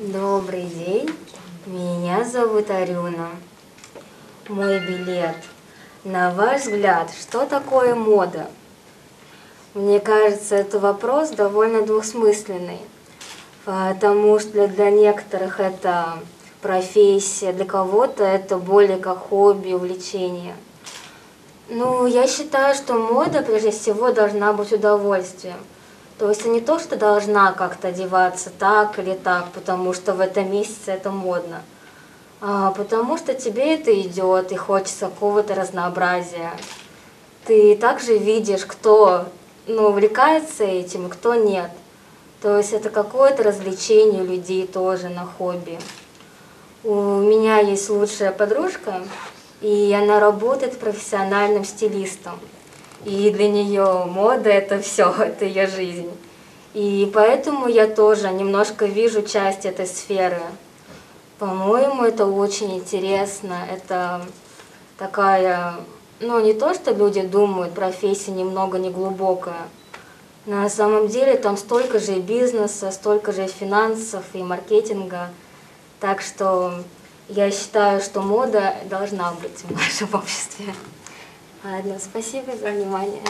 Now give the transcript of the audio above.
Добрый день, меня зовут Арюна. Мой билет. На ваш взгляд, что такое мода? Мне кажется, это вопрос довольно двусмысленный, потому что для некоторых это профессия, для кого-то это более как хобби, увлечение. Ну, я считаю, что мода прежде всего должна быть удовольствием. То есть не то, что должна как-то одеваться так или так, потому что в этом месяце это модно, а потому что тебе это идет и хочется какого-то разнообразия. Ты также видишь, кто ну, увлекается этим и кто нет. То есть это какое-то развлечение людей тоже на хобби. У меня есть лучшая подружка, и она работает профессиональным стилистом. И для нее мода это все, это ее жизнь. И поэтому я тоже немножко вижу часть этой сферы. По-моему, это очень интересно. Это такая, ну не то, что люди думают, профессия немного неглубокая. На самом деле там столько же и бизнеса, столько же и финансов, и маркетинга. Так что я считаю, что мода должна быть в нашем обществе. Ладно, спасибо за внимание.